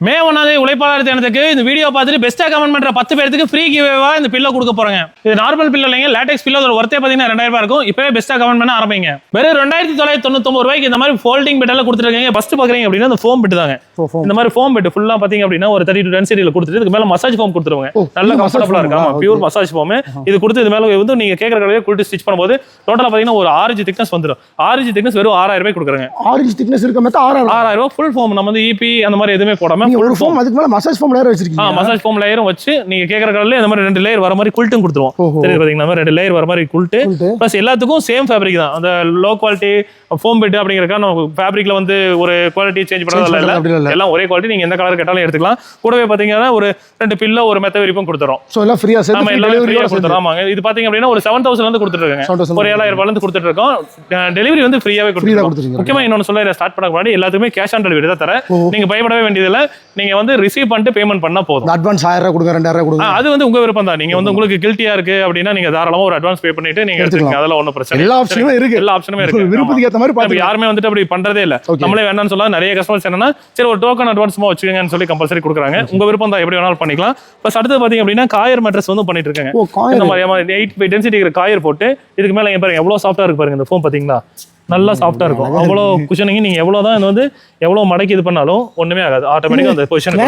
மே ஒன்னாவது உழைப்பாளர் தினத்துக்கு இந்த வீடியோ பார்த்துட்டு பெஸ்டா கமெண்ட் பண்ற பத்து பேருக்கு ஃப்ரீ கிவேவா இந்த பில்லோ கொடுக்க போறாங்க. இது நார்மல் பில்லோ இல்லைங்க லேட்டெக்ஸ் பில்லோ அதோட ஒர்த்தே பாத்தீங்கன்னா ரெண்டாயிரம் ரூபாய் இருக்கும். இப்பவே பெஸ்டா கமெண்ட் பண்ண ஆரம்பிங்க. வெறும் ரெண்டாயிரத்தி தொள்ளாயிரத்தி தொண்ணூத்தொம்பது ரூபாய்க்கு இந்த மாதிரி ஃபோல்டிங் பெட் எல்லாம் கொடுத்துருக்கீங்க ஃபர்ஸ்ட் பாக்குறீங்க அப்படின்னா இந்த ஃபோம் பெட் தாங்க. இந்த மாதிரி ஃபோம் பெட் ஃபுல்லா பாத்தீங்க அப்படின்னா ஒரு தேர்ட்டி டூ டென்சிட்டியில் கொடுத்துட்டு இதுக்கு மேல மசாஜ் ஃபோம் கொடுத்துருவாங்க. நல்ல இது massage கம்ஃபர்டபுளா இருக்கு foam ஆமா ஆ, பியூர் மசாஜ் ஃபோம் இது கொடுத்து இது மேல வந்து நீங்க கேட்கற கடையில குளிட்டு ஸ்டிச் பண்ணும்போது டோட்டலா பாத்தீங்கன்னா ஒரு ஆறு திக்னஸ் வந்துடும் ஆறு திக்னஸ் வெறும் ஆறாயிரம் ரூபாய் கொடுக்குறாங்க. ஆரஞ்சு திக்னஸ் இருக்க மாதிரி ஆறாயிரம் ஆறாயிரம் ரூபாய் ஃபுல் ஃபோம் நம்ம வந்து இபி அந்த மாதிரி எதுவுமே போடாம நீங்க ஒரு ஃபோம் அதுக்கு மேல மசாஜ் ஃபோம் லேயர் வச்சிருக்கீங்க. மசாஜ் ஃபோம் லேயரும் வச்சு நீங்க கேக்குற கலர்ல இந்த மாதிரி ரெண்டு லேயர் வர மாதிரி குல்ட்டும் கொடுத்துருவோம். தெரியுது பாத்தீங்கன்னா ரெண்டு லேயர் வர மாதிரி குல்ட்டு. ப்ளஸ் எல்லாத்துக்கும் சேம் ஃபேப்ரிக் தான். அந்த லோ குவாலிட்டி ஃபோம் பெட் அப்படிங்கிறக்கா நம்ம ஃபேப்ரிக்ல வந்து ஒரு குவாலிட்டி சேஞ்ச் பண்றது இல்ல. எல்லாம் ஒரே குவாலிட்டி நீங்க எந்த கலர் கேட்டாலும் எடுத்துக்கலாம். கூடவே பாத்தீங்கன்னா ஒரு ரெண்டு பில்லோ ஒரு மெத்த விரிப்பும் கொடுத்துறோம். சோ எல்லாம் ஃப்ரீயா நம்ம சேர்த்து எல்லாமே ஃப்ரீயா டெலிவரி கொடுத்துறோம். ஆமாங்க. இது பாத்தீங்க அப்படின்னா ஒரு செவன் தௌசண்ட் வந்து கொடுத்துட்டு இருக்காங்க. 7,000 ஒரு ஏழாயிரம் ரூபாயில இருந்து கொடுத்துட்டு இருக்கோம். டெலிவரி வந்து ஃப்ரீயாவே ஃப்ரீயா கொடுத்துருக்கோம். முக்கியமா இன்னொன்னு சொல்ல ஸ்டார்ட் பண்ண முன்னாடி எல்லாத்துக்குமே கேஷ் ஆன் டெலிவரி தான் தரேன். ஓ. நீங்க பயப்படவே வேண்டியதில்ல. நீங்க வந்து ரிசீவ் பண்ணிட்டு பேமெண்ட் பண்ணா போதும். அட்வான்ஸ் ஆயிரம் ரூபாய் கொடுங்க ரெண்டாயிரம் ரூபாய் கொடுங்க. அது வந்து உங்க விருப்பம் தான். நீங்க வந்து உங்களுக்கு கில்ட்டியா இருக்கு அப்படின்னா நீங்க தாராளமா ஒரு அட்வான்ஸ் பே பண்ணிட்டு நீங்க எடுத்துக்கங்க. அதெல்லாம் ஒண்ணும் பிரச்சனை எல்லா. ஆப்ஷனுமே இருக்கு. எல்லா ஆப்ஷனுமே இருக்கு. விருப்பத்துக்கு மாதிரி இப்ப பாத்து யாருமே வந்துட்டு அப்படி பண்றதே இல்ல. நம்மளே வேண்டாம்னு சொல்லலாம் நிறைய கஸ்டமர்ஸ் என்னன்னா சரி ஒரு டோக்கன் அட்வான்ஸ்மா வச்சுக்கங்கன்னு சொல்லி கம்பல்சரி கொடுக்குறாங்க. உங்க விருப்பம் தான் எப்படி வேணாலும் பண்ணிக்கலாம். ப்ளஸ் அடுத்து பாத்தீங்க அப்படின்னா காயர் மேட்ரஸ் வந்து பண்ணிட்டு இருக்காங்க. இந்த மாதிரி எயிட் பை டென்சிட்டி இருக்கிற காயர் போட்டு இதுக்கு மேல பாருங்க எவ்வளவு சாஃப்டா இருக்கு பாருங்க இந்த ஃபோன் பாத்தீங்களா? நல்லா சாஃப்டா இருக்கும். அவ்வளோ குஷனிங் நீங்க எவ்வளவுதான் இது வந்து எவ்வளவு மடக்கி இது பண்ணாலும் ஒண்ணுமே ஆகாது. ஆட்டோமேட்டிக்கா அந்த பொசிஷன்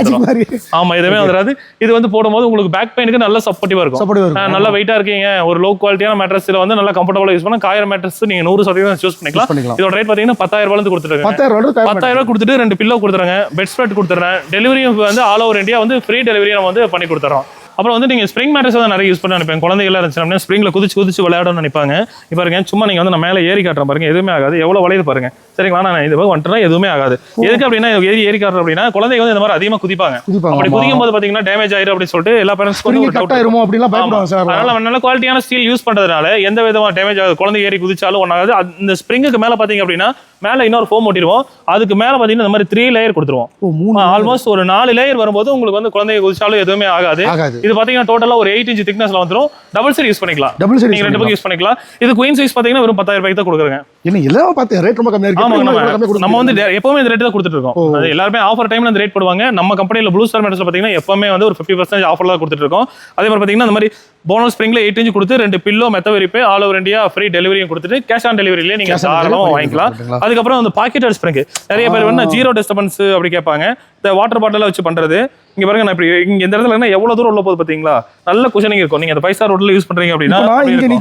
ஆமா எதுவுமே வந்துடாது இது வந்து போடும்போது உங்களுக்கு பேக் பெயினுக்கு நல்ல சப்போர்ட்டிவா இருக்கும். நல்ல வெயிட்டா இருக்கீங்க. ஒரு லோ குவாலிட்டியான மேட்ரஸ்ல வந்து நல்லா கம்ஃபர்டபுளா யூஸ் பண்ணா காயர் மேட்ரஸ் நீங்க நூறு சதவீதம் சூஸ் பண்ணிக்கலாம். இதோட ரேட் பாத்தீங்கன்னா பத்தாயிரம் ரூபாய் கொடுத்துருக்காங்க பத்தாயிரம் ரூபாய் தேவை பத்தாயிரம் ரூபாய் கொடுத்துட்டு ரெண்டு பில்லோ கொடுத்துறாங்க பெட் ஸ்ப்ரெட் கொடுத்துறேன் டெலிவரி வந்து ஆல் ஓவர் இந்தியா வந்து ஃப்ரீ டெலிவரி நம்ம வந்து பண்ணி கொடுத்துறோம். அப்புறம் வந்து நீங்க ஸ்ப்ரிங் மேட்ரஸ் தான் நிறைய யூஸ் பண்ண நினைப்பேன். குழந்தைகள் இருந்துச்சு அப்படின்னா ஸ்ப்ரிங்ல குதிச்சு குதிச்சு விளையாடணும்னு நினைப்பாங்க. இப்போ பாருங்க சும்மா நீங்க வந்து நான் மேலே ஏறி காட்டுறேன் பாருங்க எதுவுமே ஆகாது. எவ்வளவு வளையுது பாருங்க. சரிங்களா நான் இது வந்துட்டேன் எதுவுமே ஆகாது. எதுக்கு அப்படின்னா ஏறி ஏறி காட்டுறேன் அப்படின்னா குழந்தைங்க வந்து இந்த மாதிரி அதிகமா குதிப்பாங்க. அப்படி. குதிக்கும் போது பாத்தீங்கன்னா டேமேஜ் ஆயிரும் அப்படின்னு சொல்லிட்டு எல்லா பேரண்ட்ஸ்க்கும் வந்து ஒரு கட் doubt ஆயிருமோ அப்படிலாம் ஆமா. பயப்படுவாங்க சார். அதனால நல்ல குவாலிட்டியான ஸ்டீல் யூஸ் பண்றதுனால எந்த விதமான டேமேஜ் ஆகுது. குழந்தை ஏறி குதிச்சாலும் ஒன்றாகாது இந்த ஸ்ப்ரிங்குக்கு மேல பாத்தீங்க அப்படின்னா மேல இன்னொரு ஃபோம் ஒட்டிடுவோம் அதுக்கு மேல பாத்தீங்கன்னா இந்த மாதிரி த்ரீ லேயர் கொடுத்துருவோம். ஆல்மோஸ்ட் ஒரு நாலு லேயர் வரும்போது உங்களுக்கு வந்து குழந்தைய குதிச்சாலும் எதுவுமே ஆகாது. இது பாத்தீங்கன்னா டோட்டலா ஒரு எயிட் இன்ச் திக்னஸ்ல வந்துரும். டபுள் சைடு யூஸ் பண்ணிக்கலாம் டபுள் நீங்க ரெண்டு பக்கம் யூஸ் பண்ணிக்கலாம். இது குயின் சைஸ் பாத்தீங்கன்னா வெறும் பத்தாயிரம் ரூபாய்க்கு தான் கொடுக்குறாங்க. என்ன எல்லாம் பார்த்தேன் ரேட் ரொம்ப கம்மியா இருக்கு. ஆமா எப்படி நம்ம வந்து எப்பவுமே இந்த ரேட் தான் கொடுத்துட்டு இருக்கோம். எல்லாருமே ஆஃபர் டைம்ல இந்த ரேட் போடுவாங்க. நம்ம கம்பெனில ப்ளூ ஸ்டார் மேட்டர்ஸ்ல பாத்தீங்கன்னா எப்பவுமே வந்து ஒரு ஃபிஃப்டி பர்சன்ட் ஆஃபர்ல கொடுத்துட்டு இருக்கோம். அதே மாதிரி பாத்தீங்கன்னா இந்த மாதிரி போனஸ் ஸ்ப்ரிங்ல எயிட் இன்ச் கொடுத்து ரெண்டு பில்லோ மெத்த விரிப்பு ஆல் ஓவர் இந்தியா ஃப்ரீ டெலிவரியும் கொடுத்துட்டு கேஷ் ஆன் டெலிவரியிலே நீங்க Cash on தாராளமா delivery வாங்கிக்கலாம். அதுக்கப்புறம் வந்து பாக்கெட் ஸ்ப்ரிங் நிறைய பேர் வந்து ஜீரோ டிஸ்டர்பன்ஸ் அப்படி கேட்பாங்க. இந்த வாட்டர் பாட்டில வச்சு பண்றது. இங்க பாருங்க நான் இப்படி இங்க இந்த இடத்துல என்ன எவ்வளவு தூரம் உள்ள போகுது பாத்தீங்களா? நல்ல குஷனிங் இருக்கும். நீங்க அந்த ஃபைவ் ஸ்டார் ரோட்ல யூஸ் பண்றீங்க அப்படின்னா இங்க இருக்கும்.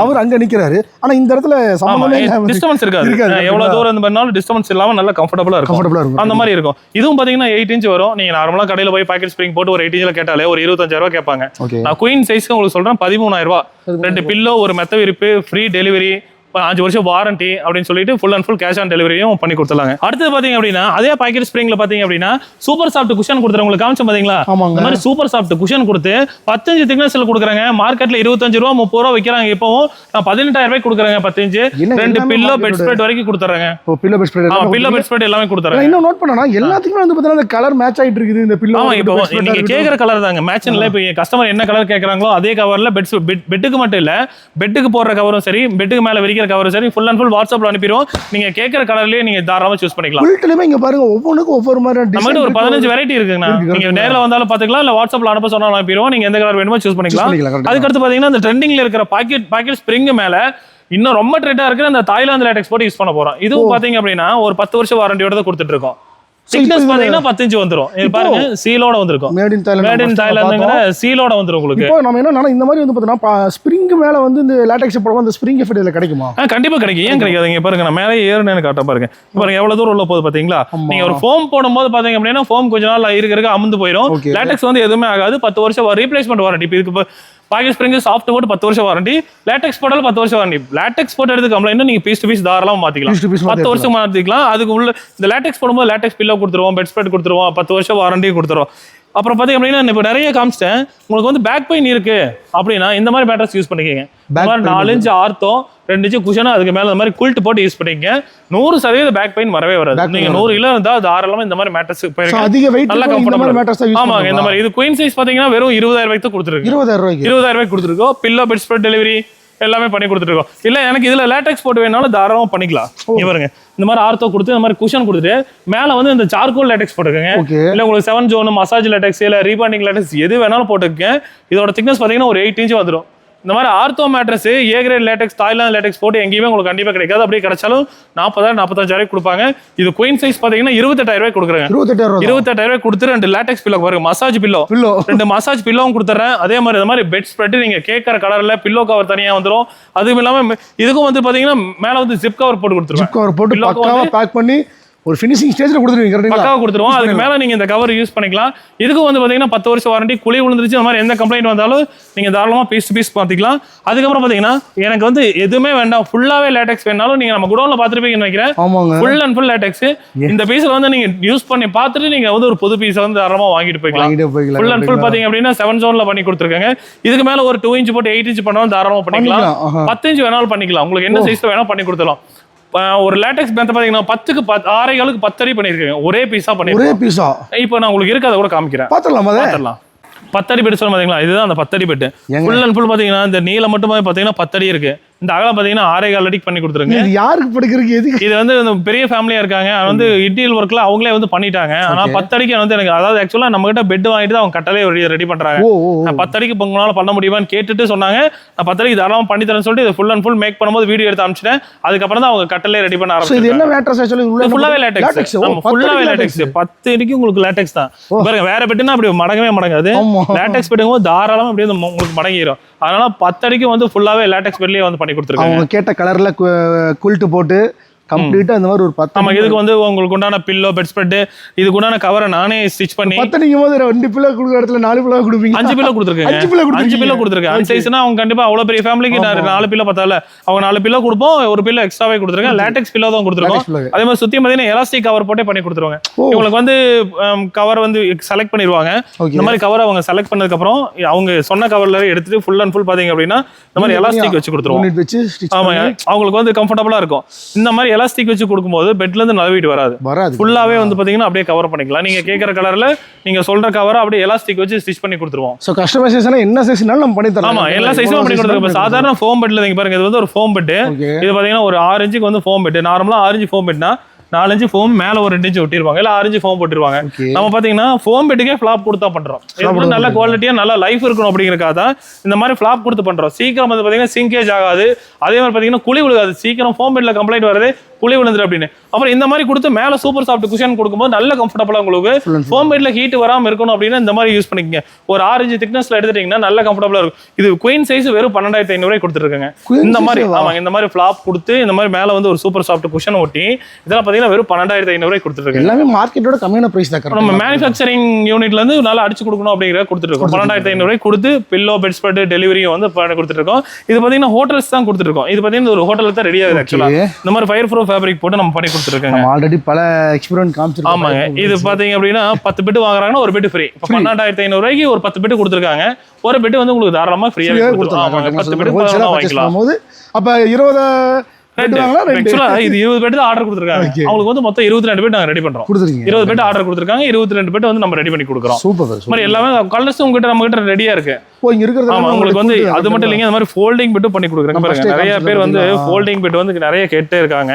அவர் அங்க நிக்கிறாரு. ஆனா இந்த இடத்துல சம்பந்தமே டிஸ்டர்பன்ஸ் இருக்காது. எவ்வளவு தூரம் இந்த பண்ணாலும் டிஸ்டர்பன்ஸ் இல்லாம நல்லா கம்ஃபர்டபுளா இருக்கும். கம்ஃபர்டபுளா இருக்கும் அந்த மாதிரி இருக்கும். இதுவும் பாத்தீங்கன்னா எயிட் இன்ச் வரும். நீங்க நார்மலா கடையில போய் பாக்கெட் ஸ்ப்ரிங் போட்டு ஒரு எயிட் இன்ச்ல கேட்டாலே ஒரு இருபத்தஞ்சாயிரம் ரூபாய் கேட்பாங்க. நான் குயின் சைஸ்க்கு உங்களுக்கு சொல்றேன் பதிமூணாயிரம் ரூபாய். ரெண்டு பில்லோ ஒரு மெத்த விரிப்பு ஃப்ரீ டெலிவரி அஞ்சு வருஷம் வாரண்டி அப்படின்னு சொல்லிட்டு full and full cash on டெலிவரியும் பண்ணி கொடுத்துலாங்க அடுத்து பாத்தீங்க அப்படின்னா அதே பாக்கெட் ஸ்ப்ரிங்ல பாத்தீங்க அப்படின்னா சூப்பர் சாஃப்ட் குஷன் கொடுத்துறேன் உங்களுக்கு காமிச்சேன் பாத்தீங்களா இந்த மாதிரி சூப்பர் சாஃப்ட் குஷன் கொடுத்து பத்தஞ்சு திக்னஸ்ல கொடுக்குறாங்க. மார்க்கெட்ல இருபத்தஞ்சு ரூபா முப்பது ரூபா விற்கிறாங்க இப்பவும். நான் பதினெட்டாயிரம் ரூபாய் கொடுக்குறாங்க பத்தஞ்சு. ரெண்டு பில்லோ பெட் ஸ்ப்ரெட் வரைக்கும் கொடுத்துறாங்க. பில்லோ பெட் ஸ்ப்ரெட் ஆமா பில்லோ பெட் ஸ்ப்ரெட் எல்லாமே கொடுத்துறாங்க. இன்னும் நோட் பண்ணனா எல்லாத்துக்குமே வந்து பாத்தீங்கன்னா கலர் மேட்ச் ஆயிட்டு இருக்குது. இந்த பில்லோ ஆமா இப்போ நீங்க கேக்குற கலர் தாங்க. மேட்ச்ல இப்போ கஸ்டமர் என்ன கலர் கேக்குறாங்களோ அதே கவர்ல பெட்ஸ் பெட்டுக்கு மட்டும் இல்ல பெட்டுக்கு போடுற கவரும் சரி பெட்டுக்கு மேல விரிக்கிற கவரும் சரி ஃபுல் அண்ட் ஃபுல் வாட்ஸ்அப்ல அனுப்பிடுவோம். நீங்க கேக்குற கலர்லயே நீங்க தாராளமா சூஸ் பண்ணிக்கலாம். உள்ட்டுலயுமே இங்க பாருங்க ஒவ்வொன்றுக்கும் ஒவ்வொரு மாதிரி நம்ம ஒரு. பதினஞ்சு வெரைட்டி இருக்குங்கண்ணா. இருக்கு, நீங்க. நேர்ல வந்தாலும் பாத்துக்கலாம் இல்ல வாட்ஸ்அப்ல அனுப்ப சொன்னாலும் அனுப்பிடுவோம். நீங்க எந்த கலர் வேணுமோ சூஸ் பண்ணிக்கலாம். பண்ணிக்கலாம், correct. அதுக்கு அடுத்து பாத்தீங்கன்னா இந்த ட்ரெண்டிங்ல இருக்கிற பாக்கெட் பாக்கெட் ஸ்ப்ரிங் மேல இன்னும் ரொம்ப ட்ரெண்டா இருக்கிற அந்த தாய்லாந்து லேட்டெக்ஸ் போட்டு யூஸ் பண்ண போறோம். இதுவும் பாத்தீங்க அப்படின்னா ஒரு பத்து வருஷம் வாரண்டியோட கொடுத்துட்டு இருக்கோம். திக்னஸ் பாத்தீங்கன்னா பத்து இன்ச் வந்துரும் பாருங்க சீலோட வந்திருக்கும். Made in Thailand made in தாய்லாந்துங்கிற சீலோட வந்துரும் உங்களுக்கு. இப்போ நம்ம என்ன இந்த மாதிரி வந்து பாத்தீங்கன்னா ஸ்ப்ரிங் மேல வந்து இந்த லேட்டெக்ஸ் போடுவோம் அந்த ஸ்ப்ரிங் எஃபெக்ட் இதுல கிடைக்குமா? கண்டிப்பா கிடைக்கும். ஏன் கிடைக்காது? இங்க பாருங்க நான் மேலே ஏறுனேன்னு காட்ட பாருங்க. பாருங்க எவ்வளவு தூரம் உள்ள போகுது பாத்தீங்களா. நீங்க ஒரு ஃபோம் போடும்போது பாத்தீங்க அப்படின்னா ஃபோம் கொஞ்ச நாள் இருக்க இருக்க அமுந்து போயிடும். லேட்டெக்ஸ் வந்து எதுவுமே ஆகாது. பத்து வருஷம் ரீப்ளேஸ்மெண்ட் வாரண்டி இப்போ இதுக்கு பாக்கெட் ஸ்ப்ரிங் சாஃப்ட் போட்டு பத்து வருஷம் வாரண்டி லேட்டெக்ஸ் போட்டாலும் பத்து வருஷம் வாரண்டி லேட்டெக்ஸ் போட்டு எடுத்து கம்ப்ளைண்ட் நீங்க பீஸ் டு பீஸ் தாராளமா மாத்திக்கலாம். பத்து வருஷம் மாத்திக்கலாம். அதுக்கு உள்ள இந்த லேட்டெக்ஸ் போடும்போது லேட்டெக்ஸ் பில்லோ கொடுத்துருவோம் பெட் ஸ்ப்ரெட் கொடுத்துருவோம் பத்து வருஷம் வாரண்டி கொடுத்துருவோம். அப்புறம் பாத்தீங்க அப்படின்னா இப்போ நிறைய காமிச்சிட்டேன். உங்களுக்கு வந்து பேக் பெயின் இருக்கு அப்படின்னா இந்த மாதிரி பேட்டர்ஸ் யூஸ் பண்ணிக்கோங்க. இந்த மாதிரி நாலு இன்ச்சு ஆர்த்தம் ரெண்டு இன்ச்சு குஷனா அதுக்கு மேல இந்த மாதிரி குல்ட் போட்டு யூஸ் பண்ணிக்கங்க. நூறு சதவீதம் பேக் பெயின் வரவே வராது. நீங்க நூறு கிலோ இருந்தா தாராளமா இந்த மாதிரி மேட்டர்ஸ் So, போயிருங்க. அதிக வெயிட் நல்லா யூஸ் ஆமாங்க இந்த மாதிரி இது குயின் சைஸ் பாத்தீங்கன்னா வெறும் இருபதாயிரம் ரூபாய்க்கு தான் கொடுத்துருக்கு. இருபதாயிரம் ரூபாய்க்கு. இருபதாயிரம் ரூபாய்க்கு கொடுத்துருக்கோம். பில்லோ பெட் ஸ்ப்ரெட் டெலிவரி எல்லாமே பண்ணி கொடுத்துருக்கோம் இல்ல எனக்கு இதுல லேட்டெக்ஸ் போட்டு வேணாலும் தாராளமா பண்ணிக்கலாம். இங்க பாருங்க. இந்த மாதிரி ஆர்த்தோ கொடுத்து இந்த மாதிரி குஷன் கொடுத்துட்டு மேல வந்து இந்த சார்கோல் லேட்டெக்ஸ் போட்டுக்கோங்க. ஓகே. இல்ல உங்களுக்கு செவன் ஜோன் மசாஜ் லேட்டெக்ஸ் இல்ல ரீபாண்டிங் லேட்டெக்ஸ் எது வேணாலும் போட்டுக்கங்க. இதோட திக்னஸ் பாத்தீங்கன்னா ஒரு எயிட் இன்ச் வந்துடும் இந்த மாதிரி ortho mattress A grade latex Thailand latex போட்டு எங்கேயுமே உங்களுக்கு கண்டிப்பா கிடைக்காது. அப்படியே கிடைச்சாலும் நாற்பதாயிரம் நாற்பத்தஞ்சாயிரம் கொடுப்பாங்க. இது குயின் சைஸ் பாத்தீங்கன்னா இருபத்தெட்டாயிரம் ரூபாய் கொடுக்குறாங்க. இருபத்தெட்டாயிரம் ரூபா இருபத்தெட்டாயிரம் ரூபாய் கொடுத்து ரெண்டு லேட்டெக்ஸ் பில்லோ பாருங்க. மசாஜ் பில்லோ பில்லோ ரெண்டு மசாஜ் பில்லோவும் கொடுத்துறேன். அதே மாதிரி இந்த மாதிரி பெட் ஸ்ப்ரெட் நீங்க கேட்கற கலர்ல பில்லோ கவர் தனியா வந்துரும். அதுவும் இல்லாம மே- இதுக்கும் வந்து பாத்தீங்கன்னா மேல வந்து ஜிப் கவர் போட்டு கொடுத்துருவேன். கவர் போட்டு பேக் பண்ணி ஒரு ஃபினிஷிங் ஸ்டேஜ்ல கொடுத்துருவீங்க கரெக்ட்டுங்களா பக்காவா கொடுத்துருவோம். அதுக்கு மேல நீங்க இந்த கவர் யூஸ் பண்ணிக்கலாம். இதுக்கும் வந்து பாத்தீங்கன்னா பத்து வருஷம் வாரண்டி குழி விழுந்துருச்சு அந்த மாதிரி எந்த கம்ப்ளைண்ட் வந்தாலும் நீங்க தாராளமா பீஸ் டு பீஸ் பார்த்துக்கலாம் அதுக்கப்புறம் பாத்தீங்கன்னா எனக்கு வந்து எதுவுமே வேண்டாம். ஃபுல்லாவே லேட்டெக்ஸ் வேணாலும் நீங்க நம்ம குடோன்ல பார்த்துருப்பீங்கன்னு நினைக்கிறேன். ஆமாங்க. ஃபுல் அண்ட் ஃபுல் லேட்டெக்ஸ் இந்த பீஸ்ல வந்து நீங்க யூஸ் பண்ணி பார்த்துட்டு நீங்க வந்து ஒரு புது பீஸ் வந்து தாராளமா வாங்கிட்டு போய்க்கலாம். ஃபுல் அண்ட் ஃபுல் பாத்தீங்க அப்படின்னா செவன் ஜோன்ல பண்ணி கொடுத்துருக்காங்க. இதுக்கு மேல ஒரு டூ இன்ச் போட்டு எயிட் இன்ச் பண்ணாலும் தாராளமா பண்ணிக்கலாம். பத்து இன்ச் வேணாலும் பண்ணிக்கலாம். உங்களுக்கு என்ன சைஸ்ல வேணாலும் பண்ணி கொடுத்துலாம் ஒரு லேட்டெக்ஸ் பேண்ட் பாத்தீங்கன்னா பத்துக்கு பத்து ஆறே காலுக்கு பத்தடி பண்ணிருக்கேன் ஒரே பீஸா ஒரே பண்ணிருக்கேன் பீஸா இப்போ நான் உங்களுக்கு இருக்கிறத கூட காமிக்கிறேன். பாத்துடலாமா அதை பாத்திரலாம் பத்தடி பெட் சொல்ல பாத்தீங்களா? இதுதான் அந்த பத்தடி பெட் ஏங்க? ஃபுல் அண்ட் ஃபுல் பாத்தீங்கன்னா இந்த நீளம் மட்டுமே பாத்தீங்கன்னா பத்தடி இருக்கு. இந்த அகலம் பாத்தீங்கன்னா ஆறே கால் அடிக்கு பண்ணி கொடுத்துருங்க. இது யாருக்கு படிக்கிறதுக்கு எதுக்கு? இது வந்து பெரிய ஃபேமிலியா இருக்காங்க. வந்து இன்டீரியல் ஒர்க்ல அவங்களே வந்து பண்ணிட்டாங்க. ஆனா Okay. பத்தடிக்கு வந்து எனக்கு அதாவது ஆக்சுவலா நம்ம கிட்ட பெட் வாங்கிட்டு தான் அவங்க கட்டளை ரெடி. நான் பத்தடிக்கு உங்களால பண்ண முடியுமான்னு கேட்டுட்டு சொன்னாங்க. நான் பத்தடிக்கு தாராளமா பண்ணி தரேன்னு சொல்லிட்டு இது ஃபுல் அண்ட் ஃபுல் மேக் பண்ணும்போது வீடியோ எடுத்து அனுப்பிச்சிட்டேன். அதுக்கப்புறம் தான் அவங்க கட்டளை ரெடி பண்ண So, இது என்ன மேட்ரஸ் ஆக்சுவலி ஃபுல்லாவே லேட்டெக்ஸ் பத்து அடிக்கு உங்களுக்கு லேட்டெக்ஸ் தான். பாருங்க வேற பெட்டுனா அப்படி மடங்கவே மடங்காது. லேட்டெக்ஸ் பெட்டுங்க தாராளமா அப்படியே உங்களுக்கு மடங்கிடும் அதனால பத்தடிக்கும் வந்து ஃபுல்லாவே லேட்டக்ஸ் பெட்லயே வந்து பண்ணி கொடுத்துருக்காங்க. அவங்க கேட்ட கலர்ல குல்ட்டு போட்டு கம்ப்ளீட்டா இந்த மாதிரி ஒரு பத்து ஆமா இதுக்கு வந்து உங்களுக்கு உண்டான பில்லோ பெட் ஸ்ப்ரெட் இதுக்கு உண்டான கவரை நானே ஸ்டிச் பண்ணி பத்தடிக்கும் போது ரெண்டு பிள்ளை கொடுக்குற இடத்துல நாலு பிள்ளை கொடுப்பீங்க? அஞ்சு பில்லோ கொடுத்துருக்கேங்க. அஞ்சு பிள்ளை அஞ்சு. பில்லோ கொடுத்துருக்கேன். அஞ்சு. சைஸ்னா அவங்க கண்டிப்பா அவ்வளவு பெரிய ஃபேமிலிக்கு நான் ஆமா. நாலு பில்லோ பத்தால அவங்க நாலு பில்லோ கொடுப்போம் ஒரு பில்லோ எக்ஸ்ட்ராவே கொடுத்துருக்கேன். லேட்டெக்ஸ் பில்லோ தான் கொடுத்துருக்கோம். அதே மாதிரி சுத்தி பாத்தீங்கன்னா எலாஸ்டிக் கவர் போட்டே பண்ணி கொடுத்துருவாங்க. ஓ. இவங்களுக்கு வந்து கவர் வந்து செலக்ட் பண்ணிடுவாங்க. இந்த மாதிரி கவர் அவங்க செலக்ட் பண்ணதுக்கு அப்புறம் அவங்க சொன்ன கவர்ல எடுத்துட்டு ஃபுல் அண்ட் ஃபுல் பாத்தீங்க அப்படின்னா இந்த மாதிரி எலாஸ்டிக் வச்சு கொடுத்துருவோம். ஆமாங்க அவங்களுக்கு வந்து கம்ஃபர்டபுளா இருக்கும். இந்த மாதிரி எலாஸ்டிக் வச்சு கொடுக்கும்போது பெட்ல இருந்து நழுவிட்டு வராது. வராது. ஃபுல்லாவே வந்து பாத்தீங்கன்னா அப்படியே கவர் பண்ணிக்கலாம். நீங்க கேக்குற கலர்ல நீங்க சொல்ற கவரை அப்படியே எலாஸ்டிக் வச்சு ஸ்டிச் பண்ணி கொடுத்துருவோம். ஸோ கஸ்டமைசேஷன் என்ன சைஸ்னாலும் நம்ம பண்ணி தரலாம். ஆமா எல்லா சைஸும் பண்ணி கொடுத்துருக்கோம். சாதாரண ஃபோம் பெட்ல நீங்க பாருங்க இது வந்து ஒரு ஃபோம் பெட் ஓகே இது பாத்தீங்கன்னா ஒரு ஆறு இன்ச்சுக்கு வந்து ஃபோம் பெட் நார்மலா ஆறு இன்ச்சு ஃபோம் பெட்னா நாலு இன்ச்சு ஃபோம் மேல ஒரு ரெண்டு இன்ச்சு ஒட்டிருப்பாங்க. இல்ல ஆறு இன்ச்சு ஃபோம் போட்டிருப்பாங்க. நம்ம பாத்தீங்கன்னா ஃபோம் பெட்டுக்கே ஃபிளாப் கொடுத்தா பண்றோம். இது நல்ல குவாலிட்டியா நல்ல லைஃப் இருக்கணும் அப்படிங்கறக்காக தான் இந்த மாதிரி ஃபிளாப் கொடுத்து பண்றோம். சீக்கிரம் வந்து பாத்தீங்கன்னா சிங்கேஜ் ஆகாது. அதே மாதிரி பாத்தீங்கன்னா குழி விழுகாது. சீக்கிரம் ஃபோம் பெட்ல கம்ப்ளைண்ட் வருது குழி விழுந்துரு அப்படின்னு. அப்புறம் இந்த மாதிரி கொடுத்து மேல சூப்பர் சாஃப்ட் குஷன் கொடுக்கும்போது நல்ல கம்ஃபர்டபுளா உங்களுக்கு. ஃபோம் பெட்ல ஹீட் வராம இருக்கணும் அப்படின்னா இந்த மாதிரி யூஸ் பண்ணிக்கங்க. ஒரு ஆறு இன்ச்சு திக்னஸ்ல எடுத்துட்டீங்கன்னா நல்ல கம்ஃபர்டபுளா இருக்கும். இது குயின் சைஸ் வெறும் பன்னெண்டாயிரத்தி ஐநூறு ரூபாய் கொடுத்துருக்காங்க. இந்த மாதிரி? ஆமாங்க இந்த மாதிரி ஃபிளாப் கொடுத்து இந்த மாதிரி மேல வந்து ஒரு சூப்பர் சாஃப்ட் குஷன் ஒட்டி இதெல்லாம் பாத்தீங்கன்னா வெறும் பன்னெண்டாயிரத்தி ஐநூறு கொடுத்துருக்காங்க. எல்லாமே மார்க்கெட்டோட கம்மியான பிரைஸ் தான் நம்ம. மேனுஃபேக்சரிங் யூனிட்ல இருந்து நல்லா அடிச்சு கொடுக்கணும் அப்படிங்கிற கொடுத்துட்டு இருக்கோம் பன்னெண்டாயிரத்தி ஐநூறு ரூபாய் கொடுத்து பில்லோ பெட் ஸ்பெட் டெலிவரியும் வந்து இருக்கோம் இது பாத்தீங்கன்னா ஹோட்டல்ஸ் தான் கொடுத்துட்டு இருக்கோம் இது பாத்தீங்கன்னா ஒரு ஹோட்டல் தான் ரெடி ஆகுது ஆக்சுவலா. இந்த மாதிரி ஃபயர் ப்ரூஃப் ஃபேப்ரிக் போட்டு நம்ம பண்ணி கொடுத்துருக்கோங்க. ஆல்ரெடி பல எக்ஸ்பீரியன்ஸ் காமிச்சிருக்கோம். ஆமாங்க. இது பாத்தீங்க அப்படின்னா பத்து பெட் வாங்குறாங்கன்னா ஒரு பெட் ஃப்ரீ இப்போ பன்னெண்டாயிரத்தி ஐநூறு ரூபாய்க்கு ஒரு பத்து பெட் கொடுத்துருக்காங்க. ஒரு பெட் வந்து உங்களுக்கு தாராளமா ஃப்ரீயாவே ஃப்ரீயாக கொடுத்துருவோம் ஆமாங்க. பத்து பெட் கொடுத்துருக்காங்க வாங்கிக்கலாம். பண்ணும்போது அப்ப இருபது இது இருபது பெட் தான் ஆர்டர் கொடுத்துருக்காங்க. அவங்களுக்கு வந்து மொத்தம் இருபத்தி ரெண்டு பெட் நாங்க ரெடி பண்றோம். இருபது பெட் ஆர்டர் கொடுத்துருக்காங்க இருபத்தி ரெண்டு வந்து நம்ம ரெடி பண்ணி கொடுக்குறோம். சூப்பர் இந்த மாதிரி எல்லாமே கலர்ஸ் உங்ககிட்ட நம்ம கிட்ட ரெடியா இருக்கு. உங்களுக்கு வந்து அது மட்டும் இல்லைங்க இந்த மாதிரி ஃபோல்டிங் பெட்டும் பண்ணி கொடுக்குறாங்க பாருங்க நிறைய பேர் வந்து? ஃபோல்டிங் பெட் வந்து நிறைய கேட்டே இருக்காங்க.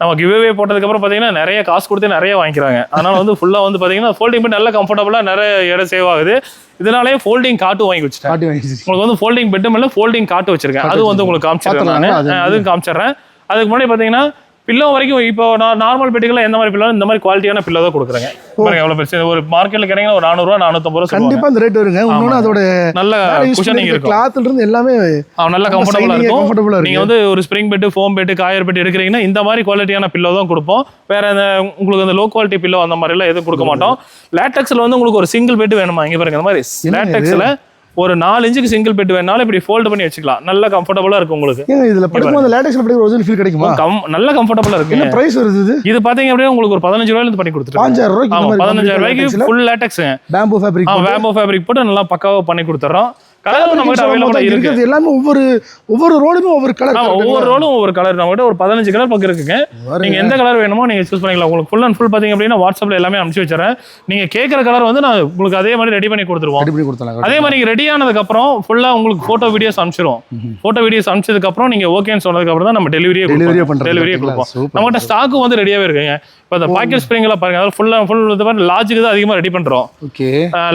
நம்ம கிவ்வே போட்டதுக்கு அப்புறம் பாத்தீங்கன்னா நிறைய காசு கொடுத்து நிறைய வாங்கிக்கிறாங்க. அதனால வந்து ஃபுல்லா வந்து பாத்தீங்கன்னா ஃபோல்டிங் பெட் நல்ல கம்ஃபர்டபுளா நிறைய இடம் சேவ் ஆகுது. இதனாலே ஃபோல்டிங் காட்டும் வாங்கி வச்சுட்டேன். காட்டி உங்களுக்கு வந்து ஃபோல்டிங் பெட்டும் இல்ல ஃபோல்டிங் காட்டு வச்சிருக்கேன். அது வந்து உங்களுக்கு காமிச்சிடுறேன் நான். அது அதுவும் காமிச்சிடுறேன். அதுக்கு முன்னாடி பாத்தீங்கன்னா பில்லோ வரைக்கும் இப்போ நான் நார்மல் பெட்டுக்கெல்லாம் எந்த மாதிரி பில்லோ இந்த மாதிரி குவாலிட்டியான பில்லோ தான் கொடுக்குறேங்க. பாருங்க எவ்வளவு பெருசு. ஒரு மார்க்கெட்ல கிடைக்கிற ஒரு நானூறுவா நானூத்தம்பது ரூபா சொல்லுவாங்க. கண்டிப்பா இந்த ரேட் வருங்க. இன்னொன்னு அதோட நல்ல குஷனிங் இருக்கும். கிளாத்ல இருந்து எல்லாமே நல்ல ரொம்ப கம்ஃபர்டபுளா shining-ஆ இருக்கும். comfortable-ஆ நீங்க இருக்கு. வந்து ஒரு spring bed foam bed coir bed எடுக்கிறீங்கன்னா இந்த மாதிரி குவாலிட்டியான பில்லோ தான் கொடுப்போம். வேற இந்த உங்களுக்கு அந்த லோ குவாலிட்டி பில்லோ அந்த மாதிரி எல்லாம் எதுவும் கொடுக்க மாட்டோம். லேட்டெக்ஸ்ல வந்து உங்களுக்கு ஒரு சிங்கிள் பெட் வேணுமா? இங்க பாருங்க இந்த மாதிரி? லேட்டெக்ஸ்ல ஒரு நாலு இன்ச்சுக்கு சிங்கிள் பெட் வேணாலும் இப்படி ஃபோல்ட் பண்ணி வச்சுக்கலாம். நல்ல கம்ஃபர்டபுளா இருக்கும் உங்களுக்கு. இதுல படிக்கும்போது லேட்டக்ஸ்ல படிக்கிற ஒரிஜினல் ஃபீல் கிடைக்குமா? கம்- நல்ல கம்ஃபர்டபுளா இருக்கு. என்ன பிரைஸ் வருது இது? இது பாத்தீங்க அப்படியே உங்களுக்கு ஒரு பதினஞ்சு ரூபாயில இருந்து பண்ணி கொடுத்துருக்காங்க பாஞ்சாயிரம் ரூபாய்க்கு பதினஞ்சாயிரம் ரூபாய்க்கு ஃபுல் லேட்டெக்ஸுங்க பேம்பு ஃபேப்ரிக் ஆ வேம்போ ஃபேப்ரிக் போட்டு நல்லா பக்காவா பண்ணி கொடுத்துறோம். கலரும் நம்ம கிட்ட அவைலபிளா இருக்கு. இருக்கிறது எல்லாமே ஒவ்வொரு ஒவ்வொரு ரோடுமே ஒவ்வொரு கலர் ஒவ்வொரு ரோலும் ஒவ்வொரு கலர் நம்ம கிட்ட ஒரு பதினஞ்சு கலர் பக்கம் இருக்குங்க. நீங்க எந்த கலர் வேணுமோ நீங்க சூஸ் பண்ணிக்கலாம். உங்களுக்கு ஃபுல் அண்ட் ஃபுல் பாத்தீங்க அப்படின்னா வாட்ஸ்அப்ல எல்லாமே அனுப்பிச்சு வச்சுறேன் நீங்க கேட்குற கலர் வந்து நான் உங்களுக்கு அதே மாதிரி ரெடி பண்ணி கொடுத்துருவோம். ரெடி பண்ணி கொடுத்தலாம் அதே மாதிரி ரெடி ஆனதுக்கு அப்புறம் ஃபுல்லா உங்களுக்கு போட்டோ வீடியோஸ் அனுப்பிச்சிரும் போட்டோ வீடியோஸ் அனுப்பிச்சதுக்கு அப்புறம் நீங்க ஓகேன்னு சொன்னதுக்கு அப்புறம் தான் நம்ம டெலிவரியே டெலிவரியே டெலிவரியே? கொடுப்போம். நம்மகிட்ட ஸ்டாக்கும் வந்து ரெடியாவே இருக்குங்க. இப்போ இந்த பாக்கெட் ஸ்ப்ரிங்ல பாருங்க. அதாவது ஃபுல் ஃபுல் இது மாதிரி லாஜுக்கு தான் அதிகமா ரெடி பண்றோம். ஓகே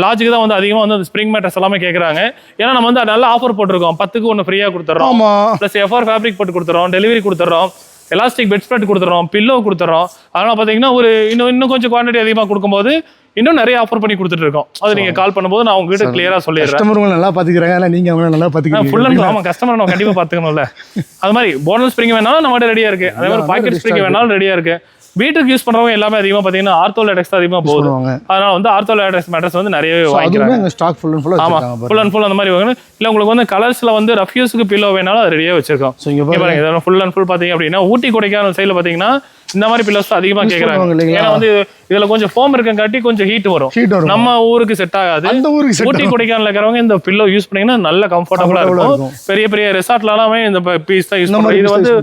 லாஜுக்கு தான் வந்து அதிகமா வந்து ஸ்ப்ரிங் மேட்டர்ஸ் எல்லாமே கேக்குறாங்க. ஏன்னா நம்ம வந்து நல்ல ஆஃபர் போட்டிருக்கோம். பத்துக்கு ஒன்று ஃப்ரீயா கொடுத்துறோம். ப்ளஸ் எஃப்ஆர் ஃபேப்ரிக் போட்டு கொடுத்துறோம். டெலிவரி கொடுத்துறோம். எலாஸ்டிக் பெட் ஸ்ப்ரெட் கொடுத்துறோம். பில்லோ கொடுத்துறோம். அதனால பார்த்தீங்கன்னா ஒரு இன்னும் இன்னும் கொஞ்சம் குவான்டிட்டி அதிகமாக கொடுக்கும்போது இன்னும் நிறைய ஆஃபர் பண்ணி கொடுத்துட்டு இருக்கோம். அது நீங்க கால் பண்ணும்போது நான் உங்ககிட்ட கிளியரா சொல்லிடுறேன். கஸ்டமர் நல்லா பாத்துக்கிறாங்க. ஆனா நீங்க அவங்க நல்லா பாத்துக்கிறீங்க. ஃபுல் அண்ட் ஆமா கஸ்டமர் நம்ம கண்டிப்பா பாத்துக்கணும்ல. அது மாதிரி போனஸ் ஸ்ப்ரிங் வேணாலும் நம்ம ரெடியா இருக்கு. அதே மாதிரி பாக்கெட் ஸ்ப்ரிங் வேணாலும் ரெடியா இருக்கு. வீட்டுக்கு யூஸ் பண்றவங்க எல்லாமே அதிகமா பாத்தீங்கன்னா ஆர்த்தோ லேடெக்ஸ் தான் அதிகமா போகுது. அதனால வந்து ஆர்த்தோ லேடெக்ஸ் மேட்டர்ஸ் வந்து நிறையவே வாங்கிக்கிறாங்க. ஸ்டாக் ஃபுல் அண்ட் ஃபுல் ஆமா ஃபுல் அண்ட் ஃபுல் அந்த மாதிரி வாங்கணும் இல்ல உங்களுக்கு வந்து கலர்ஸ்ல வந்து ரஃப்யூஸ்க்கு பில்லோ வேணாலும் அது ரெடியா வச்சிருக்கோம் ஃபுல் அண்ட் ஃபுல் பாத்தீங்க அப்படின்னா ஊட்டி கொடைக்கானல் சைடுல பாத்தீங்கன்னா இந்த மாதிரி பில்லர்ஸ் அதிகமா கேக்குறாங்க? ஏன்னா வந்து இதுல கொஞ்சம் ஃபோம் இருக்கங்காட்டி கொஞ்சம் ஹீட் வரும். நம்ம ஊருக்கு செட் ஆகாது. அந்த ஊருக்கு ஊட்டி கொடைக்கானல் இருக்கிறவங்க இந்த பில்லோ யூஸ் பண்ணீங்கன்னா நல்ல கம்ஃபர்டபுளா இருக்கும். பெரிய பெரிய ரிசார்ட்ல எல்லாமே இந்த பீஸ் தான் யூஸ் இந்த பண்ணுவோம் மாதிரி இது வந்து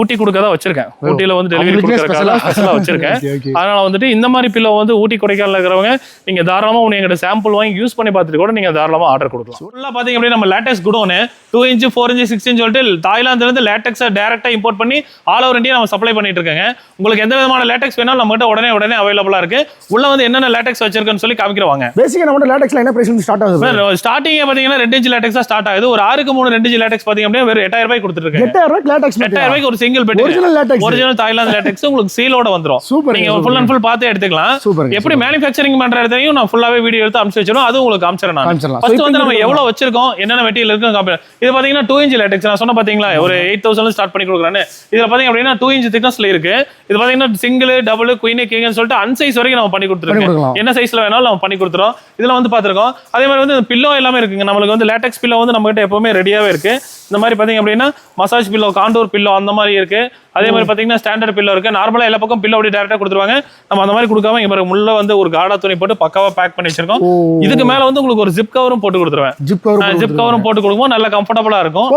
ஊட்டி கொடுக்க தான் வச்சிருக்கேன் ஊட்டியில வந்து டெலிவரி கொடுக்கறதுக்காக? ஸ்பெஷலா வச்சிருக்கேன். அதனால வந்துட்டு இந்த மாதிரி பில்லோ வந்து ஊட்டி கொடைக்கானல் இருக்கிறவங்க நீங்க தாராளமா உங்க எங்கிட்ட சாம்பிள் வாங்கி யூஸ் பண்ணி பார்த்துட்டு கூட நீங்க தாராளமா ஆர்டர் கொடுக்கலாம். ஃபுல்லா பாத்தீங்க அப்படின்னா நம்ம latex godown two inch four inch six inch சொல்லிட்டு தாய்லாந்துல இருந்து லேட்டக்ஸை டேரக்டா இம்போர்ட் பண்ணி ஆல் ஓவர் இந்தியா நம்ம சப்ளை பண்ணிட்டு இருக்கேங்க. உங்களுக்கு எந்த விதமான லேட்டக்ஸ் வேணாலும் நம்மகிட்ட உடனே உடனே அவைலபிளா இருக்கு. உள்ள வந்து என்னென்ன லேட்டக்ஸ் வச்சிருக்குன்னு சொல்லி காமிக்கிறவாங்க பேசிக்கா நம்ம லேட்டக்ஸ்ல என்ன பிரைஸ் வந்து ஸ்டார்ட் ஆகுது? ஸ்டார்டிங் பாத்தீங்கன்னா ரெண்டு இன்ச் லேட்டக்ஸ் ஸ்டார்ட் ஆகுது. ஒரு ஆறுக்கு மூணு ரெண்டு இன்ச் லேட்டக்ஸ் பாத்தீங்க வெறும் எட்டாயிரம் ரூபாய் கொடுத்துருக்கேன் எட்டாயிரம் ரூபாய்க்கு லேட்டக்ஸ் எட்டாயிரம் ரூபாய்க்கு ஒரு single bed original latex original Thailand latex உங்களுக்கு சீலோட வந்துரும். சூப்பர் நீங்க ஃபுல் அண்ட் ஃபுல் பார்த்து எடுத்துக்கலாம். சூப்பர் எப்படி மேனுஃபேக்சரிங் பண்ற இடத்தையும் நான் ஃபுல்லாவே வீடியோ எடுத்து அனுப்பிச்சு வச்சிரும் அதுவும் உங்களுக்கு காமிச்சிடறேன் நான். ஃபர்ஸ்ட் வந்து நம்ம எவ்வளவு வச்சிருக்கோம்? என்னென்ன மெட்டீரியல் இருக்கு இது பாத்தீங்கன்னா டூ இன்ச் லேட்டக்ஸ் நான் சொன்ன பாத்தீங்களா? ஒரு எயிட் தௌசண்ட் ஸ்டார்ட் பண்ணி கொடுக்குறேன்னு. இதுல பாத்தீங்க அப்படின்னா டூ இன்ச் திக்னஸ்ல இருக்கு. இது பாத்தீங்கன்னா சிங்கிள் டபுள் குயின் கிங்னு சொல்லிட்டு அன்சைஸ் வரைக்கும் நம்ம பண்ணி கொடுத்துருக்கோம். என்ன சைஸ்ல வேணாலும் நம்ம பண்ணி கொடுத்துறோம். இதுல வந்து பாத்துருக்கோம். அதே மாதிரி வந்து பில்லோ எல்லாமே இருக்குங்க. நம்மளுக்கு வந்து லேட்டக்ஸ் பில்லோ வந்து நம்ம கிட்ட எப்பவுமே ரெடியாவே இருக்கு. இந்த மாதிரி பாத்தீங்க அப்படின்னா மசாஜ் பில்லோ காண்டூர் பில்லோ அந்த மாதிரி இருக்கு. அதே மாதிரி பாத்தீங்கன்னா ஸ்டாண்டர்ட் பில்லோ இருக்கு. நார்மலா எல்லா பக்கம் பில்லோ அப்படி டேரக்டா கொடுத்துருவாங்க. நம்ம அந்த மாதிரி கொடுக்காம இங்க பாருங்க உள்ள வந்து ஒரு காடா துணி போட்டு பக்காவா பேக் பண்ணி வச்சிருக்கோம். இதுக்கு மேல வந்து உங்களுக்கு ஒரு ஜிப் கவரும் போட்டு கொடுத்துருவேன். ஜிப் கவர் ஜிப் கவரும் போட்டு கொடுக்கும்போது நல்ல கம்ஃபர்டபுளா இருக்கும்.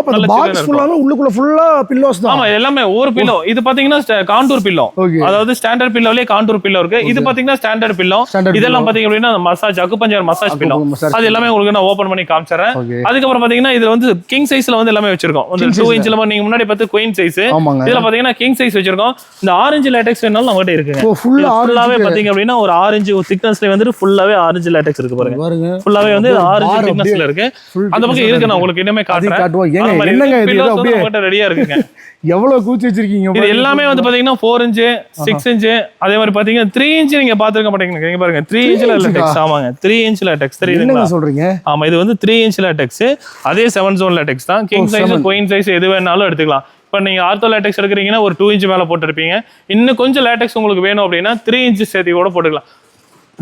நல்ல உள்ளுக்குள்ள ஃபுல்லா பில்லோஸ் தான். ஆமா எல்லாமே ஒரு பில்லோ இது பாத்தீங்கன்னா காண்டூர் பில்லோ அதாவது ஸ்டாண்டர்ட் பில்லோலயே காண்டூர் பில்லோ இருக்கு. இது பாத்தீங்கன்னா ஸ்டாண்டர்ட் பில்லோ இதெல்லாம் பாத்தீங்க அப்படின்னா மசாஜ் அக்குபஞ்சர் மசாஜ் பில்லோ அது எல்லாமே உங்களுக்கு நான் ஓபன் பண்ணி காமிச்சறேன் ஓகே அதுக்கப்புறம் பாத்தீங்கன்னா இதுல வந்து கிங் சைஸ்ல வந்து எல்லாமே வச்சிருக்கோம். டூ. இன்ச்ல நீங்க முன்னாடி பார்த்து குயின் சைஸ் இதுல பாத்தீங்கன்னா கிங் சைஸ் வச்சிருக்கோம். இந்த ஆரஞ்சு லேட்டெக்ஸ் வேணாலும் நம்மகிட்ட ஃபுல்லா ஃபுல்லாவே ஆரஞ்சு பாத்தீங்க அப்படின்னா ஒரு ஆரஞ்சு திக்னஸ்ல வந்துட்டு ஃபுல்லாவே ஆரஞ்சு லேட்டெக்ஸ் இருக்கு பாருங்க. ஃபுல்லாவே வந்து ஆரஞ்சு திக்னஸ்ல இருக்கு. அந்த பக்கம் இருக்கு. நான் இருக்கு. உங்களுக்கு இனிமே காட்டுறேன். என்னங்க இருக்கு. இது? வந்து அப்படியே ரெடியா இருக்குங்க. எவ்வளவு கூச்சி வச்சிருக்கீங்க? இது. எல்லாமே வந்து பாத்தீங்கன்னா ஃபோர் இன்ச்சு சிக்ஸ் இன்ச்சு அதே மாதிரி பாத்தீங்கன்னா த்ரீ இன்ச் நீங்க பாத்துருக்க மாட்டீங்க இங்க பாருங்க த்ரீ இன்ச்ல? லேட்டெக்ஸ் ஆமாங்க த்ரீ இன்ச் லேட்டெக்ஸ் தெரியுதுங்களா? சொல்றீங்க? ஆமா இது வந்து த்ரீ இன்ச் லேட்டெக்ஸ் அதே செவன் ஜோன் லேட்டெக்ஸ் தான். King size. குயின் சைஸ் எது வேணாலும் எடுத்துக்கலாம். இப்போ நீங்க ஆர்த்தோ லேட்டெக்ஸ் எடுக்கிறீங்கன்னா ஒரு டூ இன்ச் மேல போட்டுருப்பீங்க. இன்னும் கொஞ்சம் லேட்டெக்ஸ் உங்களுக்கு வேணும் அப்படின்னா த்ரீ இன்ச் சேர்த்து கூட போட்டுக்கலாம்.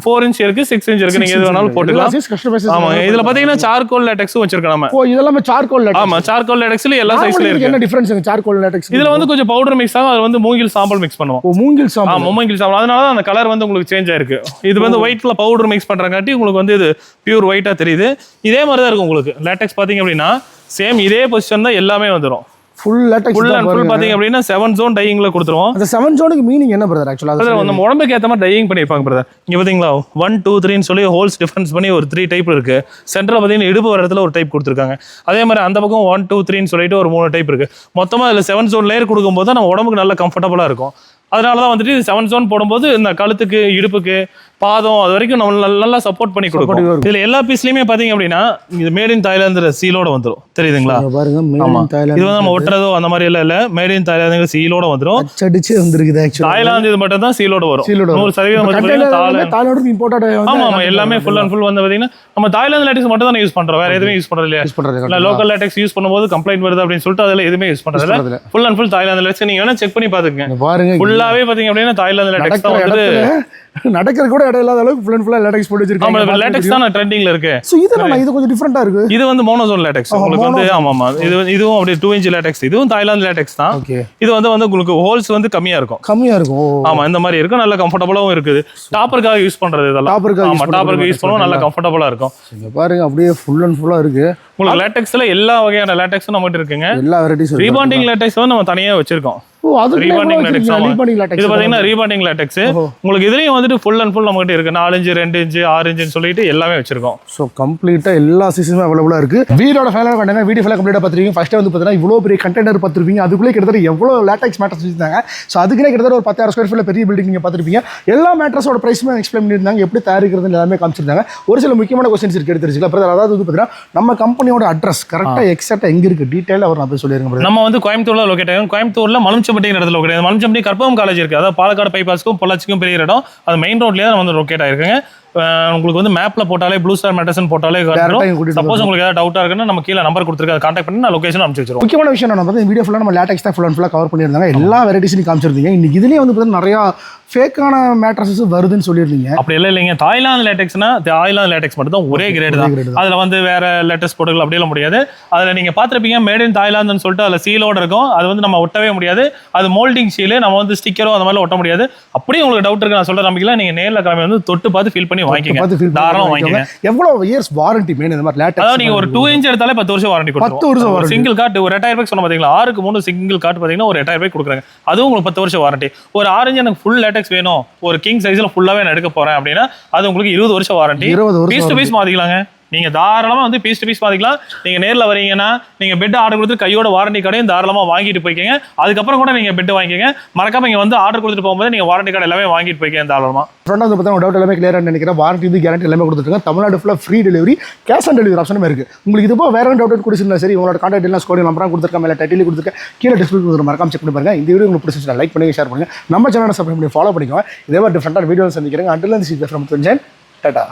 ஃபோர் இன்ச் இருக்கு சிக்ஸ் இன்ச் இருக்கு. நீங்க எது வேணாலும் போட்டுக்கலாம். ஆமாங்க இதுல பாத்தீங்கன்னா சார்கோல் லேட்டெக்ஸும் வச்சிருக்கோம் நம்ம. ஓ இதெல்லாம் சார்கோல் லேட்டக்ஸ் ஆமா சார்கோல் லேட்டெக்ஸ்ல எல்லா சைஸ்ல இருக்கு. என்ன டிஃபரன்ஸ் சார்கோல் லேட்டக்ஸ் இதுல வந்து கொஞ்சம் பவுடர் மிக்ஸ் ஆகும். அது வந்து மூங்கில் சாம்பல் மிக்ஸ் பண்ணுவோம். ஓ மூங்கில் சாம்பல். மொமைங்கில் சாம்பல். அதனால தான் அந்த கலர் வந்து உங்களுக்கு சேஞ்ச் ஆயிருக்கு. இது வந்து ஒயிட்ல பவுடர் மிக்ஸ் பண்றங்காட்டி உங்களுக்கு வந்து இது பியூர் ஒயிட்டா தெரியுது. இதே மாதிரி தான் இருக்கும் உங்களுக்கு. லேட்டெக்ஸ் பாத்தீங்க அப்படின்னா சேம் இதே பொசிஷன் தான் எல்லாமே வந்துரும். Full latex full and full பாத்தீங்க அப்படின்னா செவன் ஜோன் டையிங்ல கொடுத்துருவோம். அந்த செவன் ஜோனுக்கு மீனிங் என்ன பிரதர் ஆக்சுவலா அதுல நம்ம உடம்புக்கு ஏத்த மாதிரி டையிங் பண்ணிருப்பாங்க பிரதர் இங்க பாத்தீங்களா? ஒன் டூ த்ரீன்னு சொல்லி ஹோல்ஸ் டிஃபரன்ஸ் பண்ணி ஒரு த்ரீ டைப் இருக்கு. சென்டர்ல பாத்தீங்கன்னா இடுப்பு வர இடத்துல ஒரு டைப் கொடுத்துருக்காங்க. அதே மாதிரி அந்த பக்கம் ஒன் டூ த்ரீன்னு சொல்லிட்டு ஒரு மூணு டைப் இருக்கு. மொத்தமா இதுல செவன் ஜோன் லேயர் கொடுக்கும்போது நம்ம உடம்புக்கு நல்லா கம்ஃபர்டபுளா இருக்கும். அதனால தான் வந்துட்டு செவன் ஜோன் போடும்போது இந்த கழுத்துக்கு இடுப்புக்கு பாதம் அது வரைக்கும் நம்ம நல்லா- சப்போர்ட் பண்ணி கொடுக்கும். இதுல எல்லா பீஸ்லயுமே பாத்தீங்க அப்படின்னா இது மேட் இன் தாய்லாந்து சீலோட வந்துரும். தெரியுதுங்களா? பாருங்க இது வந்து நம்ம ஒட்டுறதோ அந்த மாதிரி எல்லாம் இல்ல. மேட் இன் தாய்லாந்து சீலோட வந்துரும். அச்சடிச்சு வந்திருக்குது தாய்லாந்து இது மட்டும் தான் சீலோட வரும். நூறு சதவீதம் வந்து இம்போர்ட்டட் ஆமா ஆமா. எல்லாமே ஃபுல் அண்ட் ஃபுல் வந்து பாத்தீங்கன்னா நம்ம தாய்லாந்து லேட்டக்ஸ் மட்டும் தான் யூஸ் பண்றோம். வேற எதுவுமே யூஸ் பண்றது இல்லையா? லோக்கல் லேட்டக்ஸ் யூஸ் பண்ணும்போது கம்ப்ளைண்ட் வருது அப்படின்னு சொல்லிட்டு அதுல எதுவுமே யூஸ் பண்றது இல்ல. Full and full Thailand latex நீங்க வேணா செக் பண்ணி பாத்துக்கங்க. ஃபுல்லாவே பாத்தீங்க அப்படின்னா தாய்லாந்து லேட்டெக்ஸ் தான் நடக்கிற வந்துட்டு இடத்துல நடக்கிற கூட இடம் இல்லாத அளவுக்கு ஃபுல் அண்ட் ஃபுல்லாக லேட்டக்ஸ் போட்டு வச்சிருக்காங்க. லேட்டெக்ஸ் தான் ட்ரெண்டிங்ல இருக்கு. ஸோ இது நம்ம இது கொஞ்சம் டிஃப்ரெண்டா இருக்கு. இது வந்து மோனோசோன் லேட்டெக்ஸ் உங்களுக்கு வந்து. ஆமா ஆமா இது இதுவும் அப்படியே டூ இன்ச் லேட்டெக்ஸ் இதுவும் தாய்லாந்து லேட்டெக்ஸ் தான். ஓகே இது வந்து வந்து உங்களுக்கு ஹோல்ஸ் வந்து கம்மியா இருக்கும். கம்மியா இருக்கும். ஆமா இந்த மாதிரி இருக்கும். நல்ல கம்ஃபர்டபுளாவும் இருக்குது. டாப்பருக்காக யூஸ் பண்றது இதெல்லாம். டாப்பருக்காக ஆமா டாப்பருக்கு யூஸ் பண்ணுவோம் நல்ல கம்ஃபர்டபுளா இருக்கும். இங்க பாருங்க அப்படியே ஃபுல் அண்ட் ஃபுல்லா இருக்கு. உங்களுக்கு லேட்டெக்ஸ்ல எல்லா வகையான லேட்டெக்ஸும் நம்மகிட்ட இருக்குங்க. எல்லா வெரைட்டிஸ் ரீபாண்டிங் லேட்டெக்ஸ் வந்து நம்ம தனியா வச்சிருக்கோம். Rebonding latex. உங்களுக்கு இதுலயும் வந்துட்டு ஃபுல் அண்ட் ஃபுல் நம்மகிட்ட இருக்கு. நாலு இன்ச்சு ரெண்டு இன்ச்சு ஆறு இன்ச்சுன்னு சொல்லிட்டு எல்லாமே வச்சிருக்கோம். ஸோ கம்ப்ளீட்டாக எல்லா சீசனுமே அவைலபிளாக இருக்கு. வீடியோட ஃபைனலாக கண்டாங்க கம்ப்ளீட்டாக பார்த்துருக்கீங்க. ஃபர்ஸ்ட் வந்து பார்த்தீங்கன்னா இவ்வளோ பெரிய கண்டெய்னர் பார்த்துருப்பீங்க. அதுக்குள்ளே கிட்டத்தட்ட எவ்வளோ லேட்டக்ஸ் மேட்டர்ஸ் வச்சிருந்தாங்க. ஸோ அதுக்குன்னே கிட்டத்தட்ட ஒரு பத்தாயிரம் ஸ்கொயர் ஃபீட்டில் பெரிய பில்டிங் நீங்கள் பார்த்துருப்பீங்க. எல்லா மேட்ரஸோட ப்ரைஸுமே எக்ஸ்பிளைன் பண்ணியிருந்தாங்க. எப்படி தயாரிக்கிறது எல்லாமே காமிச்சிருந்தாங்க. ஒரு சில முக்கியமான கொஸ்டின்ஸ் இருக்கு அதாவது வந்து பார்த்தீங்கன்னா நம்ம கம்பெனியோட அட்ரஸ் கரெக்டாக எக்ஸாக்டாக எங்கே இருக்கு? டீட்டெயில் அவர் நான் போய். நம்ம வந்து கோயம்புத்தூர்ல லொக்கேட் ஆகும் கோயம்புத்தூர்ல மலம்சம்பட்டிங்கிற இடத்துல லொக்கேட் மலம்சம்பட்டி கற்பகம் காலேஜ் இருக்குது அதாவது பாலக்காடு பைபாஸ்க்கும் பொள்ளாச்சிக்கும் பெரிய இடம். அது மெயின் ரோட்லேயே நம்ம வந்து லொக்கேட் ஆயிருக்குங்க. உங்களுக்கு வந்து மேப்ல போட்டாலே ப்ளூ ஸ்டார் மெட்டர்ஸ்னு போட்டாலே சப்போஸ் உங்களுக்கு ஏதாவது டவுட்டா இருக்குன்னா நம்ம கீழே நம்பர் கொடுத்துருக்கேன் அதை கான்டாக்ட் பண்ணி நான் லொகேஷன் அனுப்பிச்சு வச்சிருவோம். முக்கியமான விஷயம் என்ன வீடியோ ஃபுல்லாக நம்ம லேட்டக்ஸ் தான் ஃபுல் அண்ட் ஃபுல்லாக கவர் பண்ணியிருந்தாங்க. எல்லா வெரைட்டிஸையும் காமிச்சிருந்தீங்க. இன்னைக்கு இதுலேயே வந்து பார்த்தீங்கன்னா நிறையா ஃபேக்கான மேட்ரஸஸ் வருதுன்னு சொல்லியிருந்தீங்க. அப்படி இல்லை இல்லைங்க தாய்லாந்து லேட்டெக்ஸ்னா தாய்லாந்து லேட்டெக்ஸ் மட்டும் தான் ஒரே கிரேட் தான். அதுல வந்து வேற லேட்டஸ்ட் பொருட்கள் அப்படியெல்லாம் முடியாது. அதுல நீங்க பார்த்திருப்பீங்க மேட் இன் தாய்லாந்துன்னு சொல்லிட்டு அதுல சீலோட இருக்கும். அது வந்து நம்ம ஒட்டவே முடியாது. அது மோல்டிங் சீலு நம்ம வந்து ஸ்டிக்கரோ அந்த மாதிரி ஒட்ட முடியாது. அப்படியே உங்களுக்கு டவுட் இருக்கு நான் சொல்ற நம்பிக்கல நீங்க நேர்ல கிளம்பி வந்து தொட்டு பார்த்து ஃபீல் பண்ணி வாங்கிக்கங்க. பார்த்து ஃபீல் தாராளமா வாங்கிக்கங்க. எவ்வளோ இயர்ஸ் வாரண்டி மெயின் இந்த மாதிரி அதாவது நீங்க ஒரு டூ இன்ச் எடுத்தாலே பத்து வருஷம் வாரண்டி பத்து வருஷம் warranty. சிங்கிள் கார்டு ஒரு எட்டாயிரம் ரூபாய் சொன்ன பாத்தீங்களா? ஆறுக்கு மூணு சிங்கிள் கார்டு பாத்தீங்கன்னா ஒரு எட்டாயிரம் ரூபாய் கொடுக்குறாங்க. அதுவும் உங்களுக்கு பத்து வருஷம் வாரண்டி ஒரு ஆரஞ்சு எனக்கு ஃபுல் லேட்டெக்ஸ் வேணும். ஒரு கிங் சைஸ்ல ஃபுல்லாவே நான் எடுக்க போறேன் அப்படின்னா அது உங்களுக்கு இருபது வருஷம் வாரண்டி இருபது வருஷம் பீஸ் டு பீஸ் மாத்திக்கலாங்க. நீங்க தாராளமா வந்து பீஸ் டு பீஸ் மாத்திக்கலாம் நீங்க நேர்ல வரீங்கன்னா நீங்க பெட் ஆர்டர் கொடுத்து கையோட வாரண்டி கடையும் தாராளமா வாங்கிட்டு போய்க்கங்க. அதுக்கப்புறம் கூட நீங்க பெட் வாங்கிக்கங்க. மறக்காம இங்க வந்து ஆர்டர் கொடுத்துட்டு போகும்போது நீங்க வாரண்டி கார்டு எல்லாமே வாங்கிட்டு போய்க்கங்க தாராளமா. ஃப்ரெண்ட் வந்து பார்த்தா டவுட் எல்லாமே கிளியராக நினைக்கிறேன். வாரண்டி இது கேரண்டி எல்லாமே கொடுத்துருக்காங்க தமிழ்நாடு ஃபுல்லாக free delivery cash on delivery ஆப்ஷனும் இருக்கு. உங்களுக்கு இது போக வேற டவுட் கொடுத்துருந்தா சரி உங்களோட கான்டாக்ட் எல்லாம் ஸ்கோடி நம்பராக கொடுத்துருக்கேன் மேலே டைட்டில் கொடுத்துருக்கேன். கீழே டிஸ்பிளே கொடுத்துரு மறக்காம செக் பண்ணி பாருங்க. இந்த வீடியோ உங்களுக்கு பிடிச்சிருந்தா லைக் பண்ணுங்க ஷேர் பண்ணுங்க. நம்ம சேனலை சப்ஸ்கிரைப் பண்ணி ஃபாலோ பண்ணிக்கோங்க. இதே மாதிரி டிஃப்ரெண்டான வீடியோ சந்திக்கிறேன் until see from Thunjan tata